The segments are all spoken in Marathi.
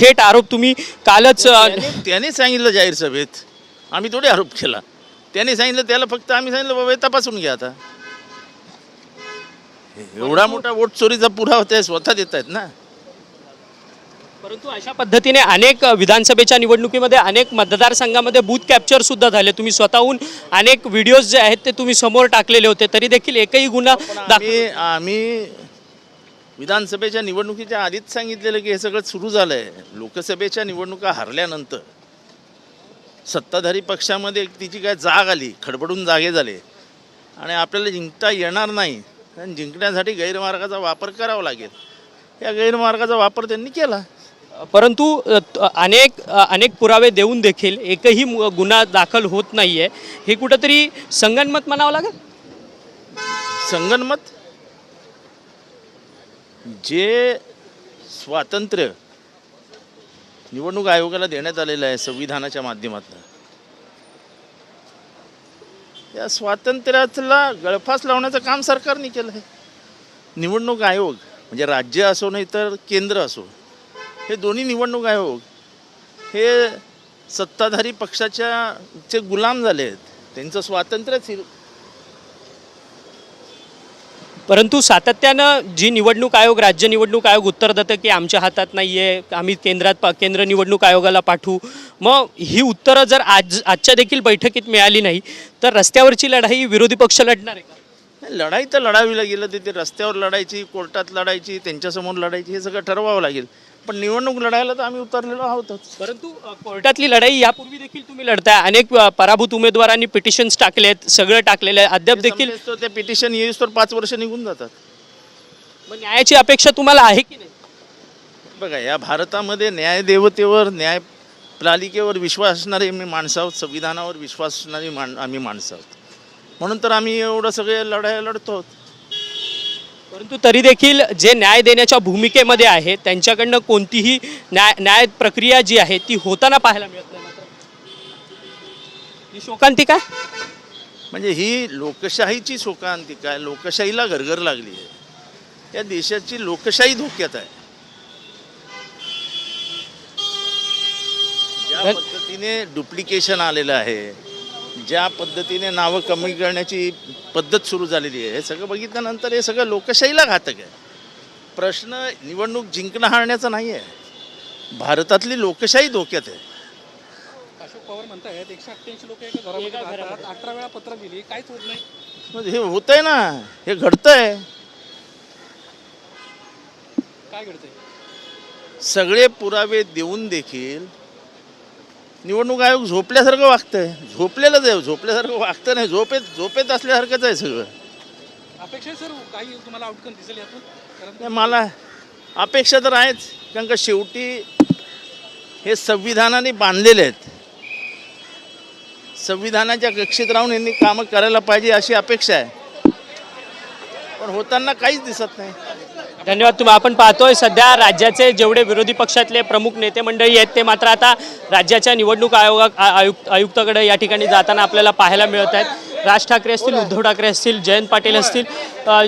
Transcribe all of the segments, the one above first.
थेट आरोप तुम्ही कालच त्याने- सांगितलं जाहीर सभेत. आम्ही थोडे आरोप केला. त्याने सांगितलं त्याला फक्त आम्ही सांगितलं बाबा तपासून घ्या आता. एवढा मोठा वोट चोरीचा पुरावा ते स्वतः देत आहेत ना. परंतु अशा पद्धतीने अनेक विधानसभेच्या निवडणुकीमध्ये अनेक मतदारसंघामध्ये बूथ कॅप्चर सुद्धा झाले. तुम्ही स्वतःहून अनेक व्हिडिओज जे आहेत ते तुम्ही समोर टाकलेले होते. तरी देखील एकही गुन्हा आम्ही विधानसभेच्या निवडणुकीच्या आधीच सांगितलेलं की हे सगळं सुरू झालं आहे लोकसभेच्या निवडणुका हरल्यानंतर सत्ताधारी पक्षामध्ये तिची काय जाग आली खडबडून जागे झाले. आणि आपल्याला जिंकता येणार नाही आणि जिंकण्यासाठी गैरमार्गाचा वापर करावा लागेल. या गैरमार्गाचा वापर त्यांनी केला. परंतु अनेक अनेक पुरावे देऊन देखील एकही गुन्हा दाखल होत नाहीये. हे कुठंतरी संगनमत म्हणावं लागेल? संगनमत? जे स्वातंत्र्य निवडणूक आयोगाला देण्यात आलेलं आहे संविधानाच्या माध्यमातून या स्वातंत्र्याला गळफास लावण्याचं काम सरकारने केलं आहे. निवडणूक आयोग म्हणजे राज्य असो नाही तर केंद्र असो हे दोन्ही निवडणूक आयोग हे सत्ताधारी पक्षाच्या चे गुलाम झाले आहेत. त्यांचं स्वातंत्र्यच परंतु सातत्यानं जी निवडणूक आयोग राज्य निवडणूक आयोग उत्तर देतं की आमच्या हातात नाही आहे आम्ही केंद्रात पा केंद्र निवडणूक आयोगाला पाठवू. मग ही उत्तरं जर आज आजच्या देखील बैठकीत मिळाली नाही तर रस्त्यावरची लढाई विरोधी पक्ष लढणार आहे का? लढाई तर लढावी लागेल. ते रस्त्यावर लढायची कोर्टात लढायची त्यांच्यासमोर लढायची हे सगळं ठरवावं लागेल. पण निवडणूक लढायला तर आम्ही उतरलेलो आहोतच. परंतु अ, कोर्टातली लढाई यापूर्वी देखील तुम्ही लढताय. अनेक अ, पराभूत उमेदवारांनी पिटिशन्स टाकलेत सगळं टाकलेलं आहे. अद्याप देखील देखील ते पिटिशन येऊस तर पाच वर्ष निघून जातात. मग न्यायाची अपेक्षा तुम्हाला आहे की नाही? बघा या भारतामध्ये न्यायदेवतेवर न्याय प्रणालिकेवर विश्वास असणारे मी माणसं आहोत संविधानावर विश्वास असणारी मान आम्ही माणसं आहोत. म्हणून तर आम्ही एवढं सगळे लढाई लढतो आहोत. परंतु तरी देखील जे न्याय देण्याच्या भूमिकेमध्ये आहे त्यांच्याकडनं कोणतीही न्याय न्याय प्रक्रिया जी आहे ती होताना पाहायला मिळत नाही मात्र. ही शोकांतिका? म्हणजे ही लोकशाहीची शोकांतिका आहे लोकशाहीला घरघर लागली आहे. या देशाची लोकशाही धोक्यात आहे. ज्या पद्धतीने डुप्लिकेशन आलेलं आहे ज्या पद्धतीने नावं कमी करण्याची पद्धत सुरू झालेली आहे हे सगळं बघितल्यानंतर हे सगळं लोकशाहीला घातक आहे. प्रश्न निवडणूक जिंकणं हारण्याचा नाही आहे भारतातली लोकशाही धोक्यात आहे. अशोक पवार म्हणतायत एकशे अठ्ठ्याऐंशी लोक एका घरामध्ये राहतात अठरा वेळा पत्र दिली काहीच होत नाही. हे होत आहे ना हे घडतंय. काय घडतंय? सगळे पुरावे देऊन देखील निवडणूक आयोग झोपल्यासारखं वागतंय. झोपलेलंच आहे. झोपल्यासारखं वागतं नाही. झोपेत झोपेत असल्यासारखंच आहे सगळं. अपेक्षा सर? काही तुम्हाला आउटकम दिसेल यातून? कारण नाही, मला अपेक्षा तर आहेच. कारण का शेवटी हे संविधानाने बांधलेले आहेत. संविधानाच्या कक्षेत राहून यांनी कामं करायला पाहिजे अशी अपेक्षा आहे. पण होताना काहीच दिसत नाही. धन्यवाद. तुम्ही आपण पाहतोय सध्या राज्याचे जेवढे विरोधी पक्षातले प्रमुख नेते मंडळी आहेत ते मात्र आता राज्याच्या निवडणूक आयोगा आयुक्त आयुक्ताकडे या ठिकाणी जाताना आपल्याला पाहायला मिळत आहेत. राज ठाकरे असतील उद्धव ठाकरे असतील जयंत पाटील असतील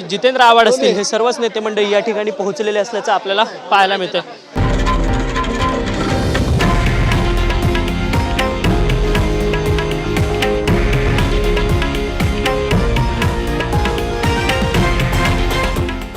जितेंद्र आव्हाड असतील हे सर्वच नेते मंडळी या ठिकाणी पोहोचलेले असल्याचं आपल्याला पाहायला मिळतंय.